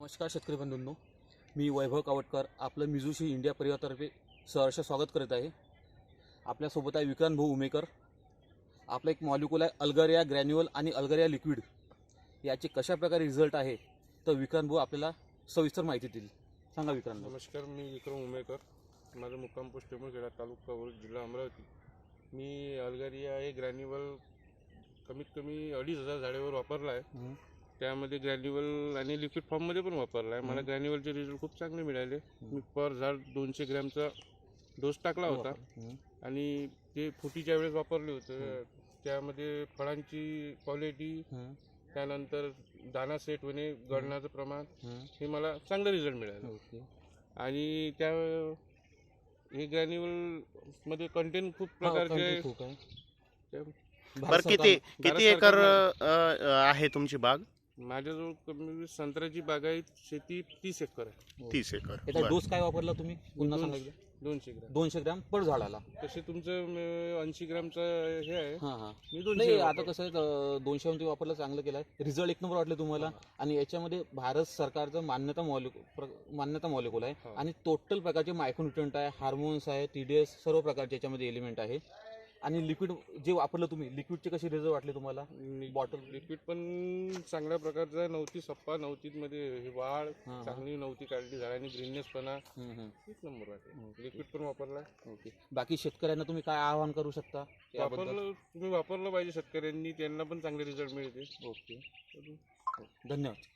नमस्कार शेतकरी बंधूंनो मी वैभव कावटकर आपलं मिझुशी इंडिया परिवारातर्फे सहर्ष स्वागत करत आहे. आपल्यासोबत आहे विक्रांत भाऊ उमेकर. आपला एक मॉलिक्युल आहे अल्गरिया ग्रॅन्युअल आणि अल्गरिया लिक्विड. याचे कशा प्रकारे रिझल्ट आहे तर विक्रांत भाऊ आपल्याला सविस्तर माहिती देईल सांगा विक्रांत नमस्कार मी विक्रम उमेकर. माझं मुक्काम पोस्ट टेंबूरखेडा तालुका जिल्हा अमरावती. मी अल्गारिया हे ग्रॅन्युअल कमीत कमी अडीच हजार झाडेवर वापरला आहे. त्यामध्ये ग्रॅन्युअल आणि लिक्विड फॉर्ममध्ये पण वापरला आहे मला. ग्रॅन्युअलचे रिझल्ट खूप चांगले मिळाले मी पर झाड दोनशे ग्रॅमचा डोस टाकला होता. आणि ते फुटीच्या वेळेस वापरले होते. त्यामध्ये फळांची क्वालिटी. त्यानंतर दाना सेट होणे गळण्याचं प्रमाण. हे मला चांगलं रिझल्ट मिळालं आणि त्या हे ग्रॅन्युअलमध्ये कंटेंट खूप प्रकारचे बरं किती किती एकर आहे तुमची बाग माझ्याजवळ कमी संत्र्याची बागायत शेती तीस एकर आहे. तीस एकर. याचा बरं. डोस काय वापरला तुम्ही? पुन्हा दोन- सांगायचं दोनशे ग्रॅम. दोनशे ग्रॅम पर झाडाला. तसे तुमचं ऐंशी ग्रॅमचं हे आहे. हां हां. मी दोनशे नाही आता वापरतो. कसं आहे अं, दोनशे मध्ये वापरलं चांगलं केलं आहे रिझल्ट एक नंबर वाटले तुम्हाला. आणि याच्यामध्ये भारत सरकारचं मान्यता मॉलिक्युल मान्यता मॉलिक्युल आहे. हो. आणि टोटल प्रकारचे मायक्रोन्युट्रंट आहे हार्मोन्स आहे टी डी एस सर्व प्रकारचे याच्यामध्ये एलिमेंट आहे. आणि लिक्विड जे वापरलं तुम्ही लिक्विडचे कसे रिझल्ट वाटले तुम्हाला? बॉटल लिक्विड पण चांगल्या प्रकारचा आहे. नव्हती सप्पा नव्हतीत मध्ये हे वाढ हां. चांगली नव्हती काढली झाडांनी ग्रीननेसपणा. एक नंबर वाटते. लिक्विड पण वापरला. ओके. बाकी शेतकऱ्यांना तुम्ही काय आवाहन करू शकता वापरलं तुम्ही वापरलं पाहिजे शेतकऱ्यांनी त्यांना पण चांगले रिझल्ट मिळते ओके. धन्यवाद.